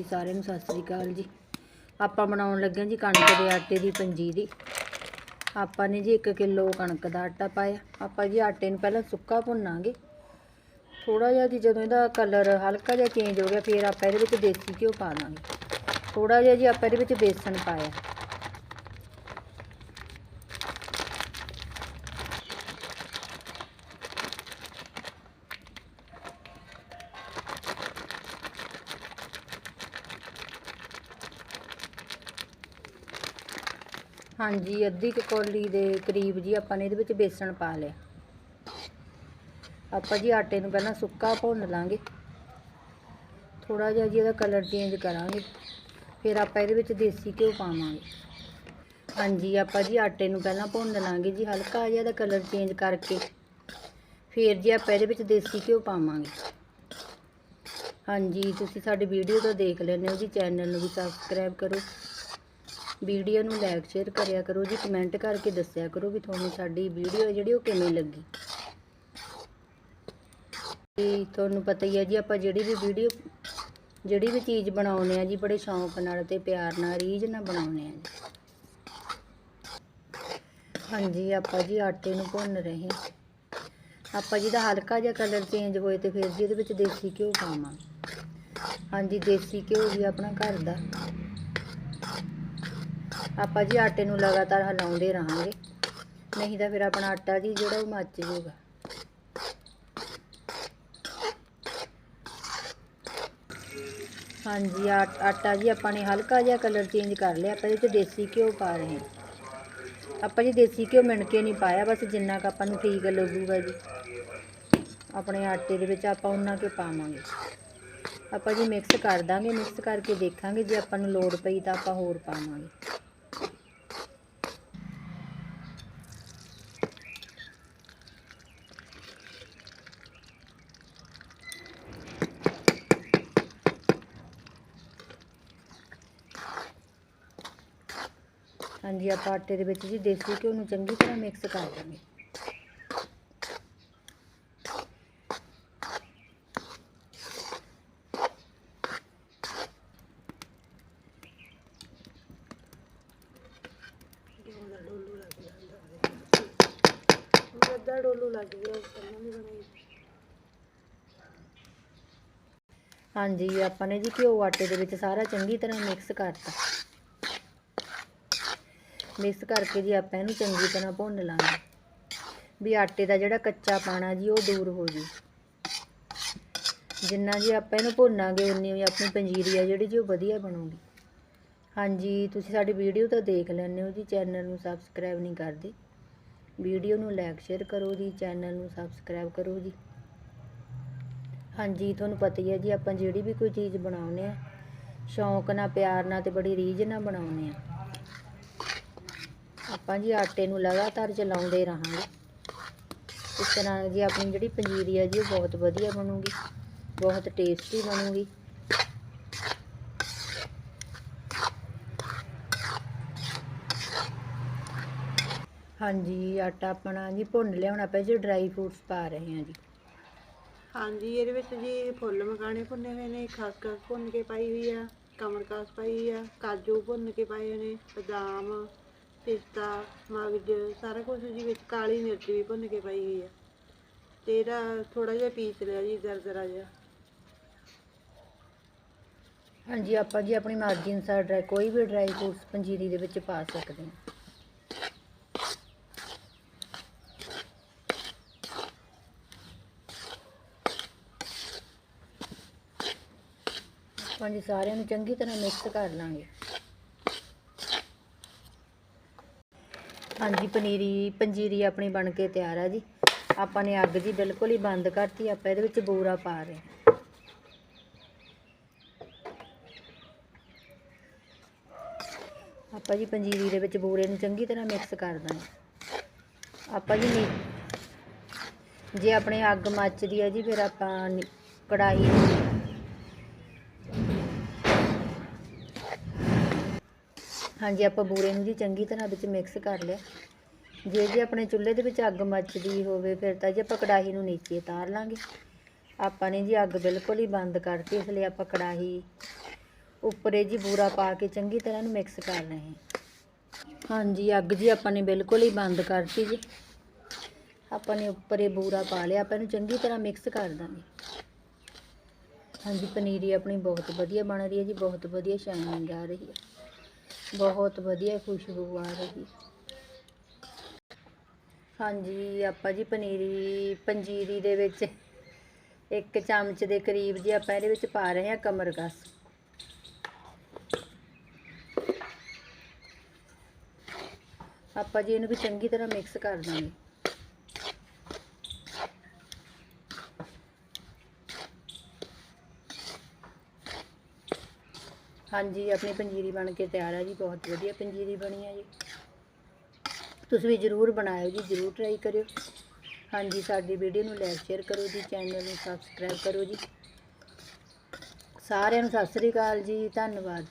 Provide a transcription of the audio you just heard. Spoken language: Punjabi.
ਜੀ, ਸਾਰਿਆਂ ਨੂੰ ਸਤਿ ਸ੍ਰੀ ਅਕਾਲ ਜੀ। ਆਪਾਂ ਬਣਾਉਣ ਲੱਗੇ ਜੀ ਕਣਕ ਦੇ ਆਟੇ ਦੀ ਪੰਜੀਰੀ ਆਪਾਂ ਨੇ ਜੀ 1 ਕਿਲੋ ਕਣਕ ਦਾ ਆਟਾ ਪਾਇਆ। ਆਪਾਂ ਜੀ ਆਟੇ ਨੂੰ ਪਹਿਲਾਂ ਸੁੱਕਾ ਭੁੰਨਾਂਗੇ। ਥੋੜਾ ਜਿਹਾ ਜੀ ਜਦੋਂ ਇਹਦਾ ਕਲਰ ਹਲਕਾ ਜਿਹਾ ਚੇਂਜ ਹੋ ਗਿਆ, ਫਿਰ ਆਪਾਂ ਇਹਦੇ ਵਿੱਚ ਦੇਸੀ ਘਿਓ ਪਾ ਦਾਂਗੇ। ਥੋੜਾ ਜਿਹਾ ਜੀ ਆਪਾਂ ਇਹਦੇ ਵਿੱਚ ਬੇਸਣ ਪਾਇਆ। ਹਾਂਜੀ, ਅੱਧੀ ਕੁ ਕੌਲੀ ਦੇ ਕਰੀਬ ਜੀ ਆਪਾਂ ਨੇ ਇਹਦੇ ਵਿੱਚ ਬੇਸਣ ਪਾ ਲਿਆ। ਆਪਾਂ ਜੀ ਆਟੇ ਨੂੰ ਪਹਿਲਾਂ ਸੁੱਕਾ ਭੁੰਨ ਲਾਂਗੇ। ਥੋੜਾ ਜਿਹਾ ਜੀ ਇਹਦਾ ਕਲਰ ਚੇਂਜ ਕਰਾਂਗੇ। ਫਿਰ ਆਪਾਂ ਇਹਦੇ ਵਿੱਚ ਦੇਸੀ ਘਿਓ ਪਾਵਾਂਗੇ। ਹਾਂਜੀ, ਆਪਾਂ ਜੀ ਆਟੇ ਨੂੰ ਪਹਿਲਾਂ ਭੁੰਨ ਲਾਂਗੇ ਜੀ, ਹਲਕਾ ਜਿਹਾ ਇਹਦਾ ਕਲਰ ਚੇਂਜ ਕਰਕੇ। ਫਿਰ ਜੀ ਆਪਾਂ ਇਹਦੇ ਵਿੱਚ ਦੇਸੀ ਘਿਓ ਪਾਵਾਂਗੇ। ਹਾਂਜੀ, ਤੁਸੀਂ ਸਾਡੀ ਵੀਡੀਓ ਤਾਂ ਦੇਖ ਲੈਂਦੇ ਹੋ ਜੀ ਚੈਨਲ ਨੂੰ ਵੀ ਸਬਸਕ੍ਰਾਈਬ ਕਰੋ। ਵੀਡੀਓ ਨੂੰ ਲਾਈਕ ਸ਼ੇਅਰ ਕਰਿਆ ਕਰੋ, ਜੀ ਕਮੈਂਟ ਕਰਕੇ ਦੱਸਿਆ ਕਰੋ ਵੀ ਤੁਹਾਨੂੰ ਸਾਡੀ ਵੀਡੀਓ ਹੈ ਜਿਹੜੀ ਉਹ ਕਿਵੇਂ ਲੱਗੀ। ਤੇ ਤੁਹਾਨੂੰ ਪਤਾ ਹੀ ਹੈ ਜੀ, ਆਪਾਂ ਜਿਹੜੀ ਵੀ ਵੀਡੀਓ ਜਿਹੜੀ ਵੀ ਚੀਜ਼ ਬਣਾਉਂਦੇ ਆ ਜੀ, ਬੜੇ ਸ਼ੌਂਕ ਨਾਲ ਤੇ ਪਿਆਰ ਨਾਲ, ਰੀਝ ਨਾਲ ਬਣਾਉਂਦੇ ਆ ਜੀ। ਹਾਂਜੀ, ਆਪਾਂ ਜੀ ਆਟੇ ਨੂੰ ਭੁੰਨ ਰਹੇ ਹਾਂ। ਆਪਾਂ ਜੀ ਦਾ ਹਲਕਾ ਜਿਹਾ ਕਲਰ ਚੇਂਜ ਹੋਏ ਤੇ ਫਿਰ ਜੀ ਇਹਦੇ ਵਿੱਚ ਦੇਸੀ ਘਿਓ ਪਾਵਾਂਗੇ। ਹਾਂਜੀ, ਦੇਸੀ ਘਿਓ ਜੀ ਆਪਣਾ ਘਰ ਦਾ। ਆਪਾਂ ਜੀ ਆਟੇ ਨੂੰ ਲਗਾਤਾਰ ਹਿਲਾਉਂਦੇ ਰਹਾਂਗੇ। ਨਹੀਂ ਤਾਂ ਫਿਰ ਆਪਣਾ ਆਟਾ ਜੀ ਜਿਹੜਾ ਉਹ ਮੱਚ ਜਾਊਗਾ ਹਾਂਜੀ, ਆ- ਆਟਾ ਜੀ ਆਪਾਂ ਨੇ ਹਲਕਾ ਜਿਹਾ ਕਲਰ ਚੇਂਜ ਕਰ ਲਿਆ। ਆਪਾਂ ਇਹਦੇ 'ਚ ਦੇਸੀ ਘਿਓ ਪਾ ਰਹੇ ਹਾਂ। ਆਪਾਂ ਜੀ ਦੇਸੀ ਘਿਓ ਮਿਣ ਕੇ ਨਹੀਂ ਪਾਇਆ, ਬਸ ਜਿੰਨਾ ਕੁ ਆਪਾਂ ਨੂੰ ਠੀਕ ਲੱਗੂਗਾ ਜੀ। ਆਪਣੇ ਆਟੇ ਦੇ ਵਿੱਚ ਆਪਾਂ ਉਹਨਾਂ ਕੇ ਪਾਵਾਂਗੇ। ਆਪਾਂ ਜੀ ਮਿਕਸ ਕਰ ਦਾਂਗੇ। ਮਿਕਸ ਕਰਕੇ ਦੇਖਾਂਗੇ। ਜੇ ਆਪਾਂ ਨੂੰ ਲੋੜ ਪਈ ਤਾਂ ਆਪਾਂ ਹੋਰ ਪਾਵਾਂਗੇ। ਹਾਂਜੀ ਆਪਾਂ ਆਟੇ ਦੇ ਵਿੱਚ ਜੀ ਦੇਸੀ ਘਿਓ ਨੂੰ ਚੰਗੀ ਤਰ੍ਹਾਂ ਮਿਕਸ ਕਰ ਦਾਂਗੇ ਹਾਂਜੀ ਆਪਾਂ ਨੇ ਜੀ ਘਿਓ ਆਟੇ ਦੇ ਵਿੱਚ ਸਾਰਾ ਚੰਗੀ ਤਰ੍ਹਾਂ ਮਿਕਸ ਕਰਤਾ। ਮਿਕਸ ਕਰਕੇ ਜੀ ਆਪਾਂ ਇਹਨੂੰ ਚੰਗੀ ਤਰ੍ਹਾਂ ਭੁੰਨ ਲਾਂਗੇ। ਵੀ ਆਟੇ ਦਾ ਜਿਹੜਾ ਕੱਚਾ ਪਾਣਾ ਜੀ, ਉਹ ਦੂਰ ਹੋ ਜੀ। ਜਿੰਨਾ ਜੀ ਆਪਾਂ ਇਹਨੂੰ ਭੁੰਨਾਂਗੇ, ਉਨੀ ਹੀ ਆਪਣੀ ਪੰਜੀਰੀ ਆ ਜਿਹੜੀ ਜੀ, ਉਹ ਵਧੀਆ ਬਣੂਗੀ। ਹਾਂਜੀ, ਤੁਸੀਂ ਸਾਡੀ ਵੀਡੀਓ ਤਾਂ ਦੇਖ ਲੈਂਦੇ ਹੋ ਜੀ, ਚੈਨਲ ਨੂੰ ਸਬਸਕ੍ਰਾਈਬ ਨਹੀਂ ਕਰਦੇ। ਵੀਡੀਓ ਨੂੰ ਲਾਈਕ, ਸ਼ੇਅਰ ਕਰੋ ਜੀ, ਚੈਨਲ ਨੂੰ ਸਬਸਕ੍ਰਾਈਬ ਕਰੋ ਜੀ। ਹਾਂਜੀ, ਤੁਹਾਨੂੰ ਪਤਾ ਹੀ ਹੈ ਜੀ, ਆਪਾਂ ਜਿਹੜੀ ਵੀ ਕੋਈ ਚੀਜ਼ ਬਣਾਉਂਦੇ ਆ, ਸ਼ੌਂਕ ਨਾਲ, ਪਿਆਰ ਨਾਲ ਤੇ ਬੜੀ ਰੀਝ ਨਾਲ ਬਣਾਉਂਦੇ ਆ। ਆਪਾਂ ਜੀ ਆਟੇ ਨੂੰ ਲਗਾਤਾਰ ਚਲਾਉਂਦੇ ਰਹਾਂਗੇ। ਇਸ ਤਰ੍ਹਾਂ ਜੀ ਆਪਣੀ ਜਿਹੜੀ ਪੰਜੀਰੀ ਆ ਜੀ, ਉਹ ਬਹੁਤ ਵਧੀਆ ਬਣੂਗੀ, ਬਹੁਤ ਟੇਸਟੀ ਬਣੂਗੀ। ਹਾਂਜੀ, ਆਟਾ ਆਪਣਾ ਜੀ ਭੁੰਨ ਲਿਆ ਹੁਣ ਆਪਾਂ ਜੀ ਡਰਾਈ ਫਰੂਟਸ ਪਾ ਰਹੇ ਹਾਂ ਜੀ। ਹਾਂਜੀ, ਇਹਦੇ ਵਿੱਚ ਜੀ ਫੁੱਲ ਮਖਾਣੇ ਭੁੰਨੇ ਹੋਏ ਨੇ ਖਸਖਸ ਭੁੰਨ ਕੇ ਪਾਈ ਹੋਈ ਆ ਕਮਰਕਾਸ ਪਾਈ ਹੋਈ ਆ, ਕਾਜੂ ਭੁੰਨ ਕੇ ਪਾਏ ਹੋਏ ਨੇ, ਬਦਾਮ ਪਿਸਤਾ, ਮਗਜ, ਸਾਰਾ ਕੁਝ ਜੀ ਵਿੱਚ ਕਾਲੀ ਮਿਰਚ ਵੀ ਭੁੰਨ ਕੇ ਪਾਈ ਹੋਈ ਆ। ਤੇ ਇਹਦਾ ਥੋੜਾ ਜਿਹਾ ਪੀਸ ਲਿਆ ਜੀ ਜ਼ਰਜ਼ਰਾ ਜਿਹਾ। ਹਾਂਜੀ, ਆਪਾਂ ਜੀ ਆਪਣੀ ਮਰਜ਼ੀ ਅਨੁਸਾਰ ਡਰਾਈ ਕੋਈ ਵੀ ਡਰਾਈ ਫਰੂਟਸ ਪੰਜੀਰੀ ਦੇ ਵਿੱਚ ਪਾ ਸਕਦੇ ਹਾਂ। ਆਪਾਂ ਜੀ ਸਾਰਿਆਂ ਨੂੰ ਚੰਗੀ ਤਰ੍ਹਾਂ ਮਿਕਸ ਕਰ ਲਾਂਗੇ। ਹਾਂਜੀ, ਪਨੀਰੀ, ਪੰਜੀਰੀ ਆਪਣੀ ਬਣ ਕੇ ਤਿਆਰ ਆ ਜੀ। ਆਪਾਂ ਨੇ ਅੱਗ ਜੀ ਬਿਲਕੁਲ ਹੀ ਬੰਦ ਕਰਤੀ, ਆਪਾਂ ਇਹਦੇ ਵਿੱਚ ਬੂਰਾ ਪਾ ਰਹੇ ਆਪਾਂ ਜੀ ਪੰਜੀਰੀ ਦੇ ਵਿੱਚ ਬੂਰੇ ਨੂੰ ਚੰਗੀ ਤਰ੍ਹਾਂ ਮਿਕਸ ਕਰ ਦਾਂਗੇ ਆਪਾਂ ਜੀ ਨੀ ਜੇ ਆਪਣੇ ਅੱਗ ਮੱਚਦੀ ਹੈ ਜੀ, ਫਿਰ ਆਪਾਂ ਨੀ- ਹਾਂਜੀ, ਆਪਾਂ ਬੂਰੇ ਨੂੰ ਜੀ ਚੰਗੀ ਤਰ੍ਹਾਂ ਵਿੱਚ ਮਿਕਸ ਕਰ ਲਿਆ। ਜੇ ਜੇ ਆਪਣੇ ਚੁੱਲ੍ਹੇ ਦੇ ਵਿੱਚ ਅੱਗ ਮੱਚਦੀ ਹੋਵੇ ਫਿਰ ਤਾਂ ਜੀ ਆਪਾਂ ਕੜਾਹੀ ਨੂੰ ਨੀਚੇ ਉਤਾਰ ਲਾਂਗੇ। ਆਪਾਂ ਨੇ ਜੀ ਅੱਗ ਬਿਲਕੁਲ ਹੀ ਬੰਦ ਕਰਤੀ ਇਸ ਲਈ ਆਪਾਂ ਕੜਾਹੀ ਉੱਪਰੇ ਜੀ ਬੂਰਾ ਪਾ ਕੇ ਚੰਗੀ ਤਰ੍ਹਾਂ ਨੂੰ ਮਿਕਸ ਕਰ ਰਹੇ ਹਾਂਜੀ, ਅੱਗ ਜੀ ਆਪਾਂ ਨੇ ਬਿਲਕੁਲ ਹੀ ਬੰਦ ਕਰਤੀ ਜੀ। ਆਪਾਂ ਨੇ ਉੱਪਰੇ ਬੂਰਾ ਪਾ ਲਿਆ, ਆਪਾਂ ਇਹਨੂੰ ਚੰਗੀ ਤਰ੍ਹਾਂ ਮਿਕਸ ਕਰ ਦਾਂਗੇ। ਹਾਂਜੀ, ਪਨੀਰੀ ਆਪਣੀ ਬਹੁਤ ਵਧੀਆ ਬਣ ਰਹੀ ਹੈ ਜੀ, ਬਹੁਤ ਵਧੀਆ ਸ਼ਾਈਨਿੰਗ ਆ ਰਹੀ ਹੈ। ਬਹੁਤ ਵਧੀਆ ਖੁਸ਼ਬੂ ਆ ਰਹੀ। ਹਾਂਜੀ, ਆਪਾਂ ਜੀ ਪਨੀਰੀ, ਪੰਜੀਰੀ ਦੇ ਵਿੱਚ ਇੱਕ ਚਮਚ ਦੇ ਕਰੀਬ ਜੀ ਆਪਾਂ ਇਹਦੇ ਵਿੱਚ ਪਾ ਰਹੇ ਹਾਂ ਕਮਰਕਸ ਆਪਾਂ ਜੀ ਇਹਨੂੰ ਵੀ ਚੰਗੀ ਤਰ੍ਹਾਂ ਮਿਕਸ ਕਰ ਦਾਂਗੇ ਹਾਂਜੀ, ਆਪਣੀ ਪੰਜੀਰੀ ਬਣ ਕੇ ਤਿਆਰ ਹੈ ਜੀ, ਬਹੁਤ ਵਧੀਆ ਪੰਜੀਰੀ ਬਣੀ ਹੈ ਜੀ। ਤੁਸੀਂ ਵੀ ਜਰੂਰ ਬਣਾਇਓ ਜੀ, ਜਰੂਰ ਟਰਾਈ ਕਰਿਓ। ਹਾਂਜੀ, ਸਾਡੀ ਵੀਡੀਓ ਨੂੰ ਲਾਈਕ ਸ਼ੇਅਰ ਕਰੋ ਜੀ ਚੈਨਲ ਨੂੰ ਸਬਸਕ੍ਰਾਈਬ ਕਰੋ ਜੀ। ਸਾਰਿਆਂ ਨੂੰ ਸਤਿ ਸ੍ਰੀ ਅਕਾਲ ਜੀ, ਧੰਨਵਾਦ।